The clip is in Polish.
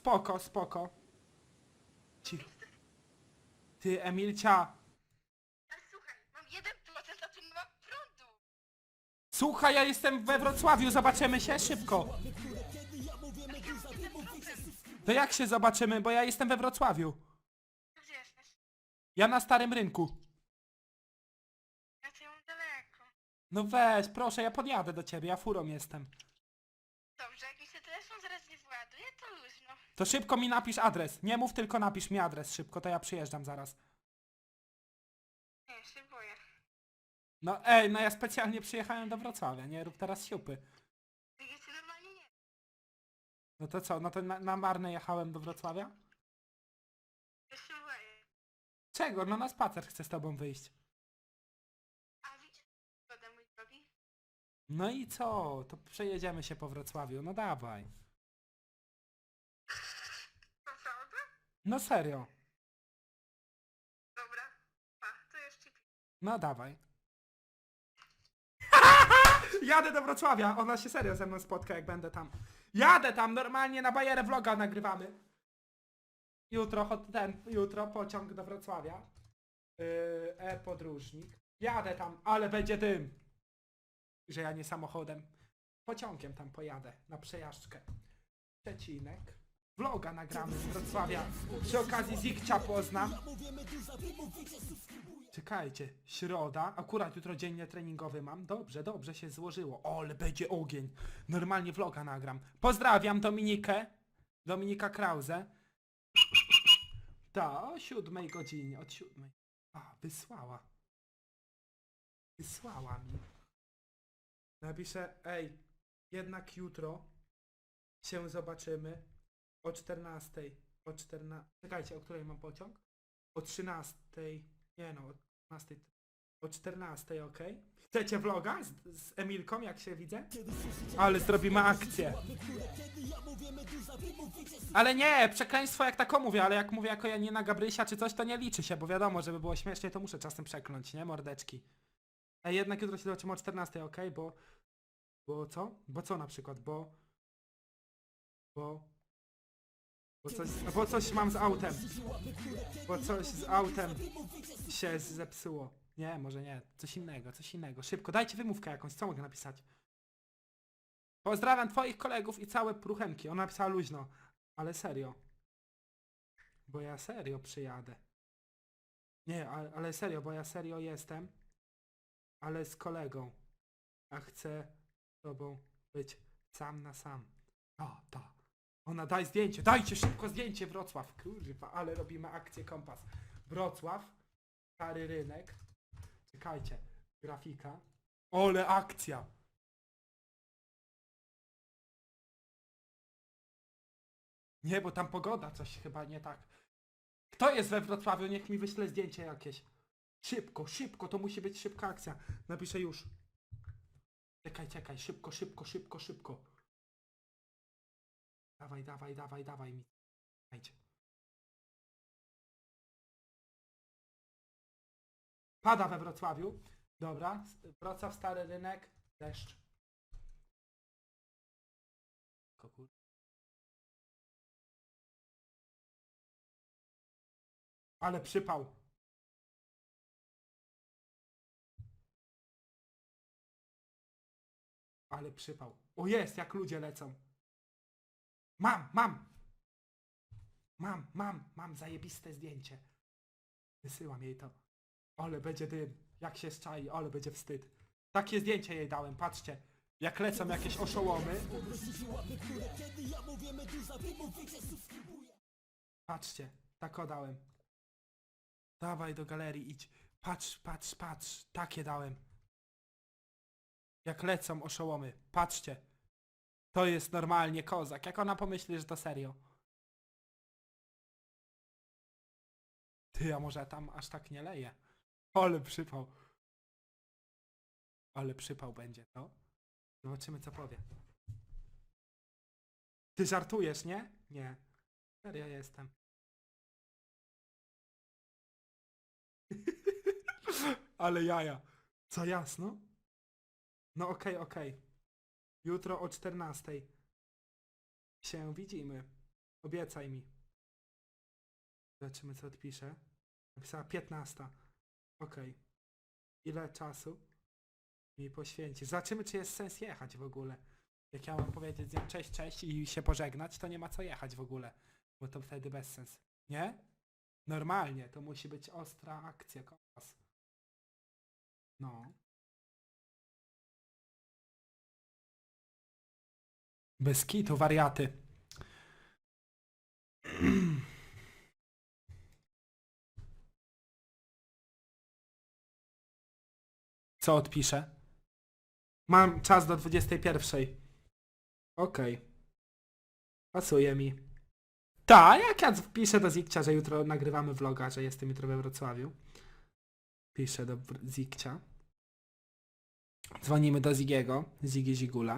spoko, spoko. Ci... Ty, Emilcia. Ale słuchaj, mam 1%, a tu nie ma prądu. Słuchaj, ja jestem we Wrocławiu, zobaczymy się szybko. To jak się zobaczymy, bo ja jestem we Wrocławiu. Gdzie jesteś? Ja na Starym Rynku. Ja ją daleko. No weź, proszę, ja podjadę do ciebie, ja furą jestem. Dobrze, jak mi się telefon zaraz nie właduje, to luźno. To szybko mi napisz adres. Nie mów, tylko napisz mi adres szybko, to ja przyjeżdżam zaraz. Nie, się boję. No ej, no ja specjalnie przyjechałem do Wrocławia, nie rób teraz siupy. Ja cię normalnie nie. No to co, no to na, na marne jechałem do Wrocławia? Ja się boję. Czego? No na spacer chcę z tobą wyjść. A widzisz, wodę mój drogi? No i co? To przejedziemy się po Wrocławiu, no dawaj. No serio. Dobra. Pa, to jeszcze pi. No dawaj. Jadę do Wrocławia, ona się serio ze mną spotka jak będę tam. Jadę tam, normalnie na bajerę vloga nagrywamy. Jutro, hot- ten, jutro pociąg do Wrocławia. Yy, E-podróżnik. Jadę tam, ale będzie dym. Że ja nie samochodem. Pociągiem tam pojadę, na przejażdżkę. Przecinek. Vloga nagramy z Wrocławia. Przy okazji Zikcia poznam. Czekajcie, środa, akurat jutro dzień treningowy mam. Dobrze, dobrze się złożyło. O, ale będzie ogień. Normalnie vloga nagram. Pozdrawiam Dominikę. Dominika Krause. Ta, o siódmej godzinie, od siódmej. A, wysłała. Wysłała mi. Napiszę, ej, jednak jutro się zobaczymy o 14. O 14. Czekajcie, o której mam pociąg? O 13. Nie no, o 14. O 14, ok? Chcecie vloga z, z Emilką, jak się widzę? Ale zrobimy akcję. Ale nie, przekleństwo jak tako mówię, ale jak mówię jako Janina Gabrysia czy coś, to nie liczy się, bo wiadomo, żeby było śmiesznie, to muszę czasem przekląć, nie, mordeczki? Ej, jednak jutro się zobaczymy o 14, ok? Bo... Bo co? Bo co na przykład? Bo... Bo... Bo coś, bo coś mam z autem. Bo coś z autem się zepsuło. Nie, może nie. Coś innego, coś innego. Szybko, dajcie wymówkę jakąś, co mogę napisać? Pozdrawiam twoich kolegów i całe pruchemki. Ona napisała luźno. Ale serio. Bo ja serio przyjadę. Nie, ale, serio, bo ja serio jestem. Ale z kolegą. A chcę z tobą być sam na sam. Ta. Ona daj zdjęcie, dajcie szybko zdjęcie Wrocław. Kurwa, ale robimy akcję kompas. Wrocław, stary rynek. Czekajcie, grafika. Ole akcja. Nie, bo tam pogoda coś chyba nie tak. Kto jest we Wrocławiu? Niech mi wyśle zdjęcie jakieś. Szybko, szybko, to musi być szybka akcja. Napiszę już. Czekaj, czekaj, szybko, szybko, szybko, szybko. Dawaj, dawaj, dawaj, dawaj mi. Dajcie. Pada we Wrocławiu. Dobra. Wrocław, Stary Rynek. Deszcz. Kokur. Ale przypał. Ale przypał. O jest, jak ludzie lecą. Mam, mam! Mam, mam, mam zajebiste zdjęcie. Wysyłam jej to. Ale będzie dym. Jak się szczai, ale będzie wstyd. Takie zdjęcie jej dałem, patrzcie. Jak lecą jakieś oszołomy. Patrzcie, tak dałem. Dawaj do galerii, idź. Patrz, patrz, patrz. Takie dałem. Jak lecą oszołomy. Patrzcie. To jest normalnie kozak. Jak ona pomyśli, że to serio? Ty, a może tam aż tak nie leje? Ale przypał. Ale przypał będzie, no. Zobaczymy, co powie. Ty żartujesz, nie? Nie. Serio jestem. Ale jaja. Co jasno? No okej, okej. Jutro o 14 się widzimy. Obiecaj mi. Zobaczymy co odpisze. Napisała 15. Okej. Ile czasu mi poświęci? Zobaczymy czy jest sens jechać w ogóle. Jak ja mam powiedzieć z nią cześć, cześć i się pożegnać, to nie ma co jechać w ogóle. Bo to wtedy bez sens. Nie? Normalnie, to musi być ostra akcja, kompas. No. Bez kitu, wariaty. Co odpiszę? Mam czas do 21. Okej. Pasuje mi. Ta, jak ja wpiszę do Zikcia, że jutro nagrywamy vloga, że jestem jutro we Wrocławiu. Piszę do Wr- Zikcia. Dzwonimy do Zigiego, Zigi Zigula.